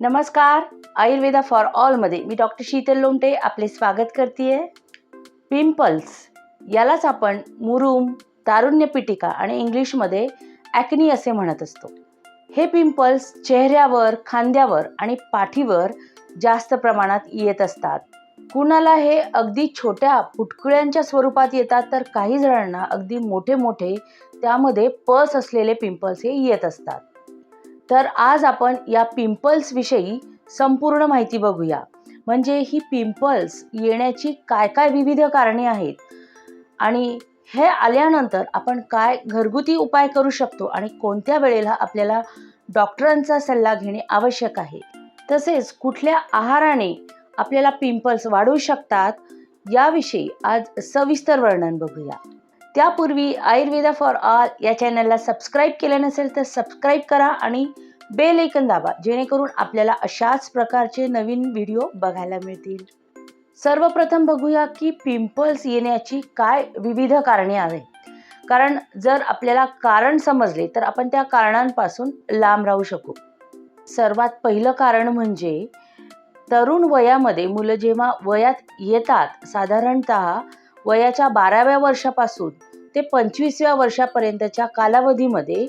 नमस्कार आयुर्वेदा फॉर ऑलमध्ये मी डॉक्टर शीतल लोमटे आपले स्वागत करते पिंपल्स यालाच आपण मुरुम तारुण्य पिटिका आणि इंग्लिशमध्ये ॲक्नी असे म्हणत असतो. हे पिंपल्स चेहऱ्यावर खांद्यावर आणि पाठीवर जास्त प्रमाणात येत असतात. कुणाला हे अगदी छोट्या फुटकुळ्यांच्या स्वरूपात येतात तर काही जणांना अगदी मोठे मोठे त्यामध्ये पस असलेले पिंपल्स हे येत असतात. तर आज आपण या पिंपल्सविषयी संपूर्ण माहिती बघूया. म्हणजे ही पिंपल्स येण्याची काय काय विविध कारणे आहेत आणि हे आल्यानंतर आपण काय घरगुती उपाय करू शकतो आणि कोणत्या वेळेला आपल्याला डॉक्टरांचा सल्ला घेणे आवश्यक आहे. तसेच कुठल्या आहाराने आपल्याला पिंपल्स वाढू शकतात याविषयी आज सविस्तर वर्णन बघूया. त्यापूर्वी आयुर्वेदा फॉर ऑल या चॅनलला सबस्क्राईब केलं नसेल तर सबस्क्राईब करा आणि बेल ऐकन दाबा जेणेकरून आपल्याला अशाच प्रकारचे नवीन व्हिडिओ बघायला मिळतील. सर्वप्रथम बघूया की पिंपल्स येण्याची काय विविध कारणे आहेत. कारण जर आपल्याला कारण समजले तर आपण त्या कारणांपासून लांब राहू शकू. सर्वात पहिलं कारण म्हणजे तरुण वयामध्ये मुलं जेव्हा वयात येतात साधारणत वयाच्या बाराव्या वर्षापासून ते पंचवीसव्या वर्षापर्यंतच्या कालावधीमध्ये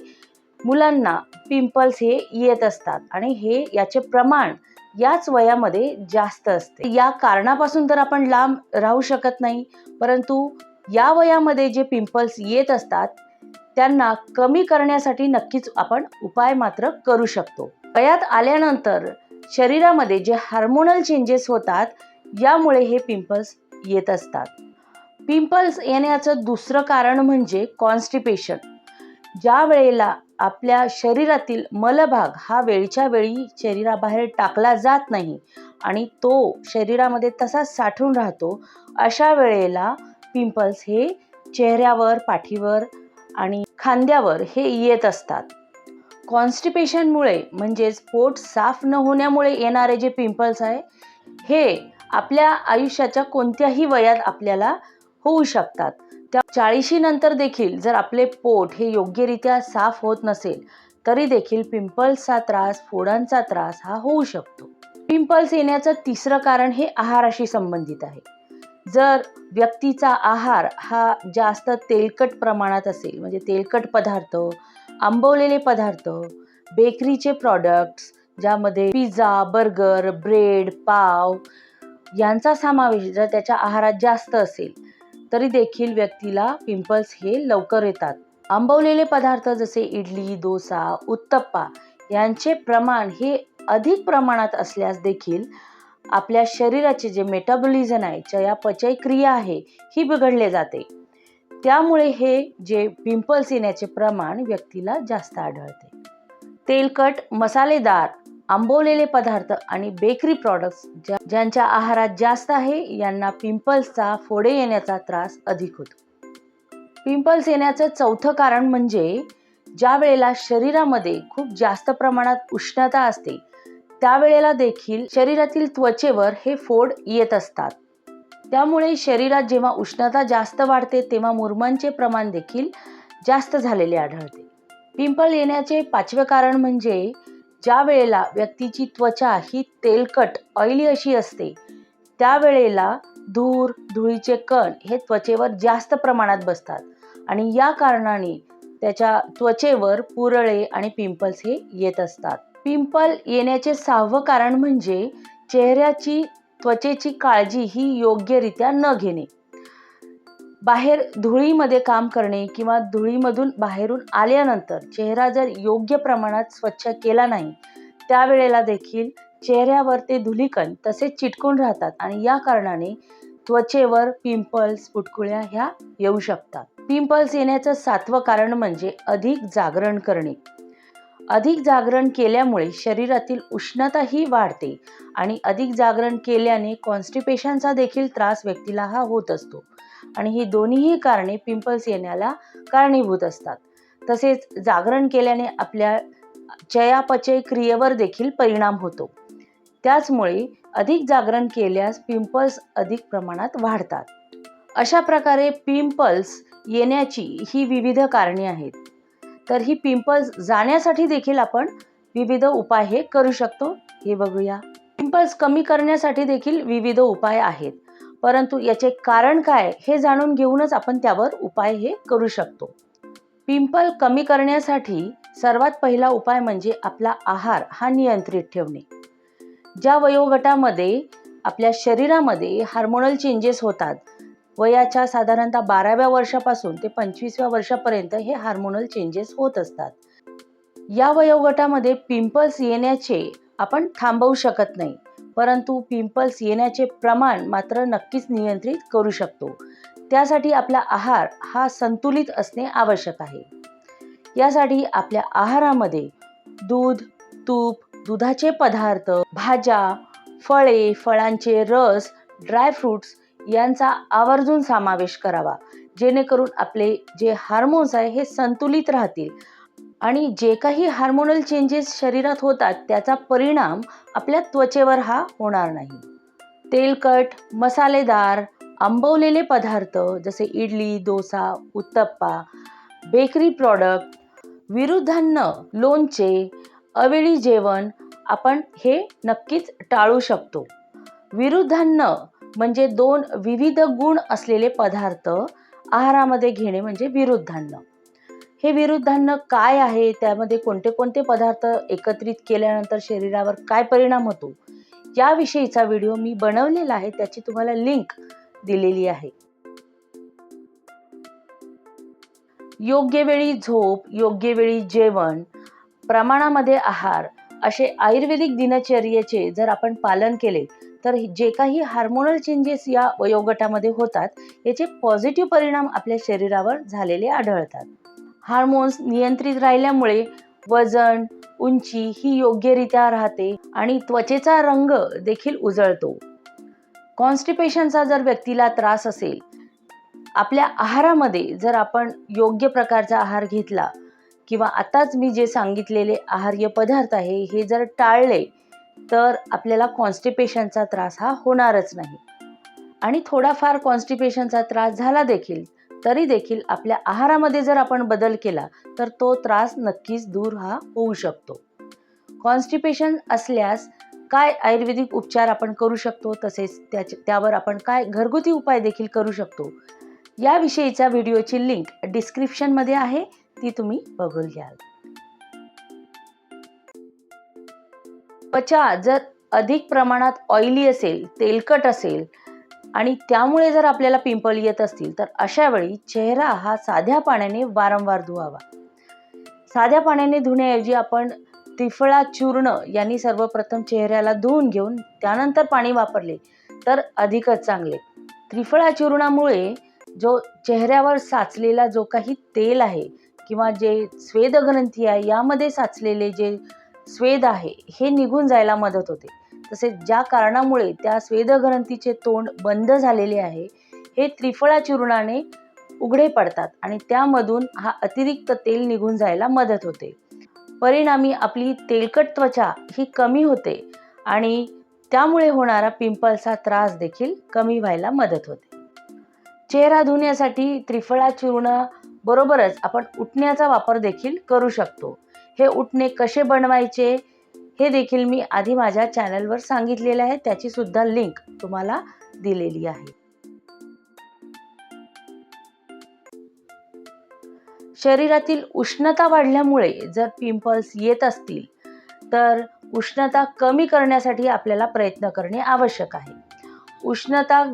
मुलांना पिंपल्स हे येत असतात. आणि हे याचे प्रमाण याच वयामध्ये जास्त असते. या कारणापासून तर आपण लांब राहू शकत नाही. परंतु या वयामध्ये जे पिंपल्स येत असतात त्यांना कमी करण्यासाठी नक्कीच आपण उपाय मात्र करू शकतो. वयात आल्यानंतर शरीरामध्ये जे हार्मोनल चेंजेस होतात यामुळे हे पिंपल्स येत असतात. पिंपल्स येण्याचं दुसरं कारण म्हणजे कॉन्स्टिपेशन ज्या वेळेला आपल्या शरीरातील मलभाग हा वेळच्या वेळी शरीराबाहेर टाकला जात नाही आणि तो शरीरामध्ये तसाच साठून राहतो अशा वेळेला पिंपल्स हे चेहऱ्यावर पाठीवर आणि खांद्यावर हे येत असतात. कॉन्स्टिपेशनमुळे म्हणजेच पोट साफ न होण्यामुळे येणारे जे पिंपल्स आहे हे आपल्या आयुष्याच्या कोणत्याही वयात आपल्याला होऊ शकतात. त्या चाळीशी नंतर देखील जर आपले पोट हे योग्यरित्या साफ होत नसेल तरी देखील पिंपल्सचा त्रास फोडांचा त्रास हा होऊ शकतो. पिंपल्स येण्याचं तिसरं कारण हे आहाराशी संबंधित आहे. जर व्यक्तीचा आहार हा जास्त तेलकट प्रमाणात असेल म्हणजे तेलकट पदार्थ आंबवलेले पदार्थ बेकरीचे प्रॉडक्ट्स ज्यामध्ये पिझ्झा बर्गर ब्रेड पाव यांचा समावेश जर त्याच्या आहारात जास्त असेल तरी देखील व्यक्तीला पिंपल्स हे लवकर येतात. आंबवलेले पदार्थ जसे इडली डोसा उत्तप्पा यांचे प्रमाण हे अधिक प्रमाणात असल्यास देखील आपल्या शरीराचे जे मेटाबॉलिझम आहे चयापचय क्रिया आहे ही बिघडले जाते. त्यामुळे हे जे पिंपल्स येण्याचे प्रमाण व्यक्तीला जास्त आढळते. तेलकट मसालेदार आंबवलेले पदार्थ आणि बेकरी प्रॉडक्ट्स ज्या ज्यांच्या आहारात जास्त आहे यांना पिंपल्सचा फोडे येण्याचा त्रास अधिक होतो. पिंपल्स येण्याचं चौथं कारण म्हणजे ज्या वेळेला शरीरामध्ये खूप जास्त प्रमाणात उष्णता असते त्यावेळेला देखील शरीरातील त्वचेवर हे फोड येत असतात. त्यामुळे शरीरात जेव्हा उष्णता जास्त वाढते तेव्हा मुरमांचे प्रमाण देखील जास्त झालेले आढळते. पिंपल येण्याचे पाचवे कारण म्हणजे ज्या वेळेला व्यक्तीची त्वचा ही तेलकट ऑइली अशी असते त्यावेळेला धूर धुळीचे कण हे त्वचेवर जास्त प्रमाणात बसतात आणि या कारणाने त्याच्या त्वचेवर पुरळे आणि पिंपल्स हे येत असतात. पिंपल येण्याचे सहावं कारण म्हणजे चेहऱ्याची त्वचेची काळजी ही योग्यरित्या न घेणे. बाहेर धुळीमध्ये काम करणे किंवा धुळीमधून बाहेरून आल्यानंतर चेहरा जर योग्य प्रमाणात स्वच्छ केला नाही त्यावेळेला देखील चेहऱ्यावर ते धुलीकण तसेच चिटकून राहतात आणि या कारणाने त्वचेवर पिंपल्स फुटकुळ्या ह्या येऊ शकतात. पिंपल्स येण्याचं सातवं कारण म्हणजे अधिक जागरण करणे. अधिक जागरण केल्यामुळे शरीरातील उष्णताही वाढते आणि अधिक जागरण केल्याने कॉन्स्टिपेशनचा देखील त्रास व्यक्तीला हा होत असतो. आणि ही दोन्हीही कारणे पिंपल्स येण्याला कारणीभूत असतात. तसेच जागरण केल्याने आपल्या चयापचय क्रियेवर देखील परिणाम होतो. त्याचमुळे अधिक जागरण केल्यास पिंपल्स अधिक प्रमाणात वाढतात. अशा प्रकारे पिंपल्स येण्याची ही विविध कारणे आहेत. तर ही पिंपल्स जाण्यासाठी देखील आपण विविध उपाय हे करू शकतो. हे बघूया. पिंपल्स कमी करण्यासाठी देखील विविध उपाय आहेत. परंतु याचे कारण काय हे जाणून घेऊनच आपण त्यावर उपाय हे करू शकतो. पिंपल कमी करण्यासाठी सर्वात पहिला उपाय म्हणजे आपला आहार हा नियंत्रित ठेवणे. ज्या वयोगटामध्ये आपल्या शरीरामध्ये हार्मोनल चेंजेस होतात वयाच्या साधारणतः बाराव्या वर्षापासून ते पंचवीसव्या वर्षापर्यंत हे हार्मोनल चेंजेस होत असतात. या वयोगटामध्ये पिंपल्स येण्याचे आपण थांबवू शकत नाही. परंतु पिंपल्स येण्याचे प्रमाण मात्र नक्कीच नियंत्रित करू शकतो. त्यासाठी आपला आहार हा संतुलित असणे आवश्यक आहे. यासाठी आपल्या आहारामध्ये दूध तूप दुधाचे पदार्थ भाज्या फळे फळांचे रस ड्रायफ्रूट्स यांचा आवर्जून समावेश करावा. जेणेकरून आपले जे हार्मोन्स आहे हे संतुलित राहतील. आणि जे काही हार्मोनल चेंजेस शरीरात होतात त्याचा परिणाम आपल्या त्वचेवर हा होणार नाही. तेलकट मसालेदार आंबवलेले पदार्थ जसे इडली डोसा उत्तप्पा बेकरी प्रॉडक्ट विरुद्धान्न लोणचे अवेळी जेवण आपण हे नक्कीच टाळू शकतो. विरुद्धान्न म्हणजे दोन विविध गुण असलेले पदार्थ आहारामध्ये घेणे म्हणजे विरुद्धान्न. हे विरुद्धान्न काय आहे? त्यामध्ये कोणते कोणते पदार्थ एकत्रित केल्यानंतर शरीरावर काय परिणाम होतो? याविषयीचा व्हिडिओ मी बनवलेला आहे. त्याची तुम्हाला लिंक दिलेली आहे. योग्य वेळी झोप योग्य वेळी जेवण प्रमाणामध्ये आहार असे आयुर्वेदिक दिनचर्येचे जर आपण पालन केले तर जे काही हार्मोनल चेंजेस या वयोगटामध्ये होतात याचे पॉझिटिव्ह परिणाम आपल्या शरीरावर झालेले आढळतात. हार्मोन्स नियंत्रित राहिल्यामुळे वजन उंची ही योग्यरित्या राहते आणि त्वचेचा रंग देखील उजळतो. कॉन्स्टिपेशनचा जर व्यक्तीला त्रास असेल आपल्या आहारामध्ये जर आपण योग्य प्रकारचा आहार घेतला किंवा आताच मी जे सांगितलेले आहार्य पदार्थ आहे हे जर टाळले तर आपल्याला कॉन्स्टिपेशनचा त्रास हा होणारच नाही. आणि थोडाफार कॉन्स्टिपेशनचा त्रास झाला देखील तरी देखील आपल्या आहारामध्ये जर आपण बदल केला तर तो त्रास नक्कीच दूर हा होऊ शकतो. कॉन्स्टिपेशन असल्यास काय आयुर्वेदिक उपचार आपण करू शकतो तसेच त्याचे त्यावर आपण काय घरगुती उपाय देखील करू शकतो याविषयीच्या व्हिडिओची लिंक डिस्क्रिप्शनमध्ये आहे ती तुम्ही बघून घ्याल. त्वचा जर अधिक प्रमाणात ऑइली असेल तेलकट असेल आणि त्यामुळे जर आपल्याला पिंपल येत असतील तर अशा वेळी चेहरा हा साध्या पाण्याने वारंवार धुवावा. साध्या पाण्याने धुण्याऐवजी आपण तिफळा चूर्ण यांनी सर्वप्रथम चेहऱ्याला धुवून घेऊन त्यानंतर पाणी वापरले तर अधिकच चांगले. त्रिफळा चूर्णामुळे जो चेहऱ्यावर साचलेला जो काही तेल आहे किंवा जे स्वेदग्रंथी आहे यामध्ये साचलेले जे स्वेद आहे हे निघून जायला मदत होते. तसेच ज्या कारणामुळे त्या स्वेदग्रंथीचे तोंड बंद झालेले आहे हे त्रिफळा चूर्णाने उघडे पडतात आणि त्यामधून हा अतिरिक्त तेल निघून जायला मदत होते. परिणामी आपली तेलकट त्वचा ही कमी होते आणि त्यामुळे होणारा पिंपल्सचा त्रास देखील कमी व्हायला मदत होते. चेहरा धुण्यासाठी त्रिफळा चूर्ण बरोबरच आपण उठण्याचा वापर देखील करू शकतो. हे उठणे कसे बनवायचे हे देखील मी आधी माझ्या चॅनलवर सांगितलेले आहे. त्याची सुद्धा लिंक तुम्हाला दिलेली आहे. शरीरातील उष्णता वाढल्यामुळे जर पिंपल्स येत असतील तर उष्णता कमी करण्यासाठी आपल्याला प्रयत्न करणे आवश्यक आहे. उष्णता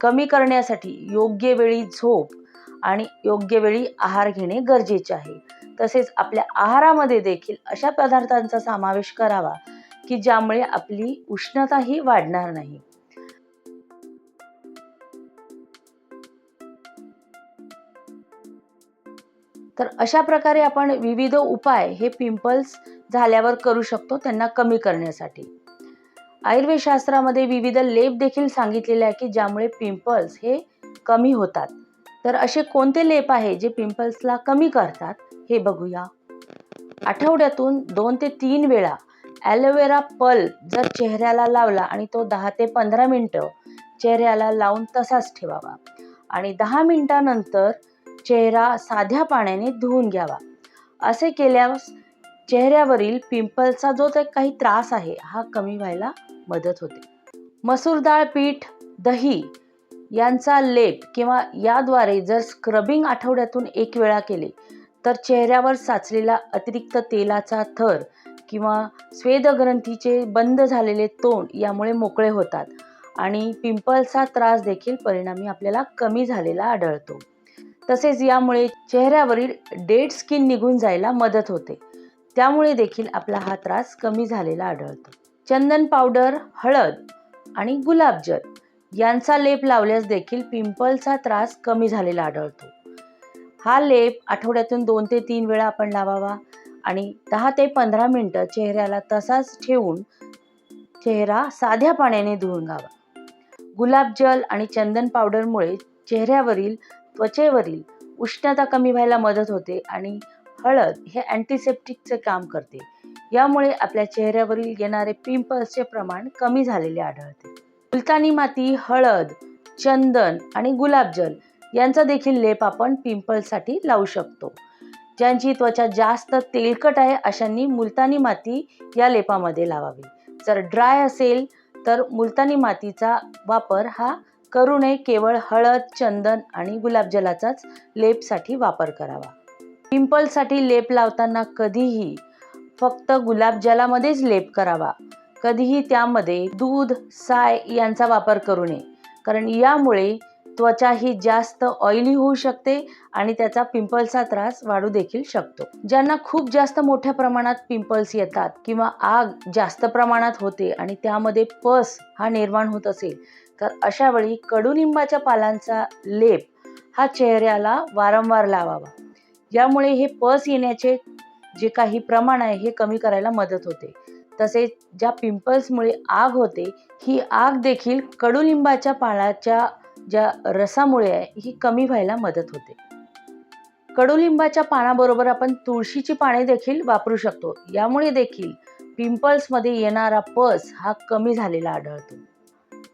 कमी करण्यासाठी योग्य वेळी झोप आणि योग्य वेळी आहार घेणे गरजेचे आहे. तसेच आपल्या आहारामध्ये देखील अशा पदार्थांचा समावेश करावा की ज्यामुळे आपली उष्णताही वाढणार नाही. तर अशा प्रकारे आपण विविध उपाय हे पिंपल्स झाल्यावर करू शकतो त्यांना कमी करण्यासाठी. आयुर्वेद शास्त्रामध्ये विविध लेप देखील सांगितलेले आहे की ज्यामुळे पिंपल्स हे कमी होतात. तर असे कोणते लेप आहे जे पिंपल्सला कमी करतात? हे बघूया. आठवड्यातून दोन ते तीन वेळा ॲलोवेरा पल जर चेहऱ्याला लावला आणि तो दहा ते पंधरा मिनटं चेहऱ्याला लावून तसाच ठेवावा आणि दहा मिनटानंतर चेहरा साध्या पाण्याने धुवून घ्यावा. असे केल्यास चेहऱ्यावरील पिंपलचा जो ते काही त्रास आहे हा कमी व्हायला मदत होते. मसूर डाळ पीठ दही यांचा लेप किंवा याद्वारे जर स्क्रबिंग आठवड्यातून एक वेळा केले तर चेहऱ्यावर साचलेला अतिरिक्त तेलाचा थर किंवा स्वेदग्रंथीचे बंद झालेले तोंड यामुळे मोकळे होतात आणि पिंपल्सचा त्रास देखील परिणामी आपल्याला कमी झालेला आढळतो. तसेच यामुळे चेहऱ्यावरील डेड स्किन निघून जायला मदत होते. त्यामुळे देखील आपला हा त्रास कमी झालेला आढळतो. चंदन पावडर हळद आणि गुलाबजल यांचा लेप लावल्यास देखील पिंपलचा त्रास कमी झालेला आढळतो. हा लेप आठवड्यातून दोन ते तीन वेळा आपण लावावा आणि दहा ते पंधरा मिनटं चेहऱ्याला तसाच ठेवून चेहरा साध्या पाण्याने धुवून घ्यावा. गुलाबजल आणि चंदन पावडरमुळे चेहऱ्यावरील त्वचेवरील उष्णता कमी व्हायला मदत होते आणि हळद हे अँटीसेप्टिकचे काम करते. यामुळे आपल्या चेहऱ्यावरील येणारे पिंपल्सचे प्रमाण कमी झालेले आढळते. मुलतानी माती हळद चंदन आणि गुलाबजल यांचा देखील लेप आपण पिंपल्ससाठी लावू शकतो. ज्यांची त्वचा जास्त तेलकट आहे अशांनी मुलतानी माती या लेपामध्ये लावावी. जर ड्राय असेल तर मुलतानी मातीचा वापर हा करू नये. केवळ हळद चंदन आणि गुलाबजलाचाच लेपसाठी वापर करावा. पिंपलसाठी लेप लावताना कधीही फक्त गुलाबजलामध्येच लेप करावा. कधीही त्यामध्ये दूध साय यांचा वापर करू नये. कारण यामुळे त्वचा ही जास्त ऑइली होऊ शकते आणि त्याचा पिंपल्सचा त्रास वाढू देखील शकतो. ज्यांना खूप जास्त मोठ्या प्रमाणात पिंपल्स येतात किंवा आग जास्त प्रमाणात होते आणि त्यामध्ये पस हा निर्माण होत असेल तर अशा वेळी कडुनिंबाच्या पालांचा लेप हा चेहऱ्याला वारंवार लावावा. यामुळे हे पस येण्याचे जे काही प्रमाण आहे हे कमी करायला मदत होते. तसेच ज्या पिंपल्समुळे आग होते ही आग देखील कडुलिंबाच्या पानाच्या ज्या रसामुळे आहे ही कमी व्हायला मदत होते. कडुलिंबाच्या पानाबरोबर आपण तुळशीची पाने देखील वापरू शकतो. यामुळे देखील पिंपल्समध्ये येणारा पस हा कमी झालेला आढळतो.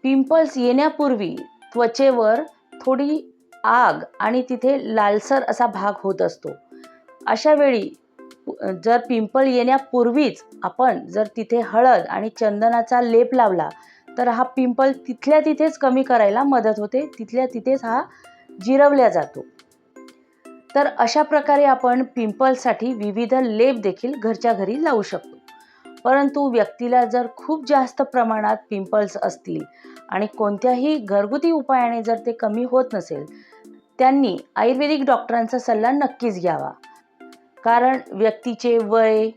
पिंपल्स येण्यापूर्वी त्वचेवर थोडी आग आणि तिथे लालसर असा भाग होत असतो. अशा वेळी जर पिंपल येण्यापूर्वीच आपण जर तिथे हळद आणि चंदनाचा लेप लावला तर हा पिंपल तिथल्या तिथेच कमी करायला मदत होते. तिथल्या तिथेच हा जिरवल्या जातो. तर अशा प्रकारे आपण पिंपल्ससाठी विविध लेप देखील घरच्या घरी लावू शकतो. परंतु व्यक्तीला जर खूप जास्त प्रमाणात पिंपल्स असतील आणि कोणत्याही घरगुती उपायाने जर ते कमी होत नसेल त्यांनी आयुर्वेदिक डॉक्टरांचा सल्ला नक्कीच घ्यावा. कारण व्यक्तीचे वय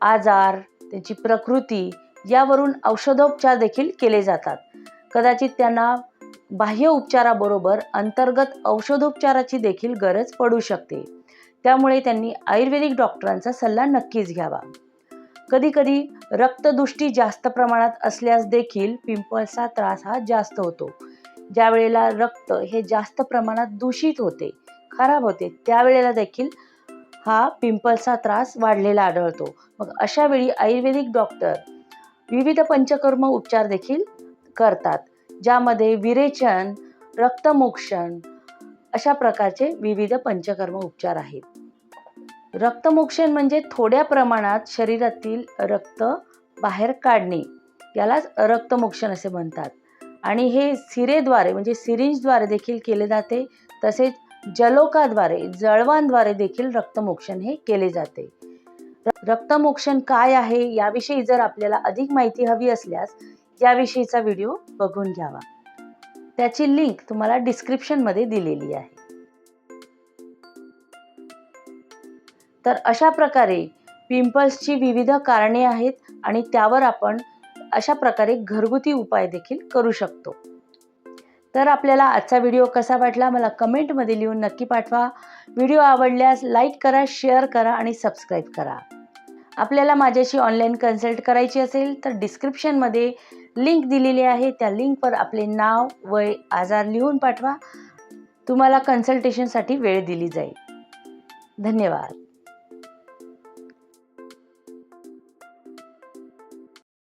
आजार त्यांची प्रकृती यावरून औषधोपचार देखील केले जातात. कदाचित त्यांना बाह्य उपचाराबरोबर अंतर्गत औषधोपचाराची देखील गरज पडू शकते. त्यामुळे त्यांनी आयुर्वेदिक डॉक्टरांचा सल्ला नक्कीच घ्यावा. कधीकधी रक्तदृष्टी जास्त प्रमाणात असल्यास देखील पिंपल्सचा त्रास हा जास्त होतो. ज्या वेळेला रक्त हे जास्त प्रमाणात दूषित होते खराब होते त्यावेळेला देखील हा पिंपल्सचा त्रास वाढलेला आढळतो. मग अशा वेळी आयुर्वेदिक डॉक्टर विविध पंचकर्म उपचार देखील करतात ज्यामध्ये विरेचन रक्तमोक्षण अशा प्रकारचे विविध पंचकर्म उपचार आहेत. रक्तमोक्षण म्हणजे थोड्या प्रमाणात शरीरातील रक्त बाहेर काढणे यालाच रक्तमोक्षण असे म्हणतात. आणि हे सिरेद्वारे म्हणजे सिरिंजद्वारे देखील केले जाते तसेच जलोकाद्वारे जळवांद्वारे देखील रक्तमोक्षण हे केले जाते. रक्तमोक्षण काय आहे याविषयी जर आपल्याला अधिक माहिती हवी असल्यास याविषयीचा व्हिडिओ बघून घ्यावा. त्याची लिंक तुम्हाला डिस्क्रिप्शनमध्ये दिलेली आहे. तर अशा प्रकारे पिंपल्सची विविध कारणे आहेत आणि त्यावर आपण अशा प्रकारे घरगुती उपाय देखील करू शकतो. तर आपल्याला आजचा व्हिडिओ कसा वाटला मला कमेंटमध्ये लिहून नक्की पाठवा. व्हिडिओ आवडल्यास लाईक करा शेअर करा आणि सबस्क्राईब करा. आपल्याला माझ्याशी ऑनलाईन कन्सल्ट करायची असेल तर डिस्क्रिप्शनमध्ये लिंक दिलेली आहे. त्या लिंकवर आपले नाव वय आजार लिहून पाठवा. तुम्हाला कन्सल्टेशनसाठी वेळ दिली जाईल. धन्यवाद.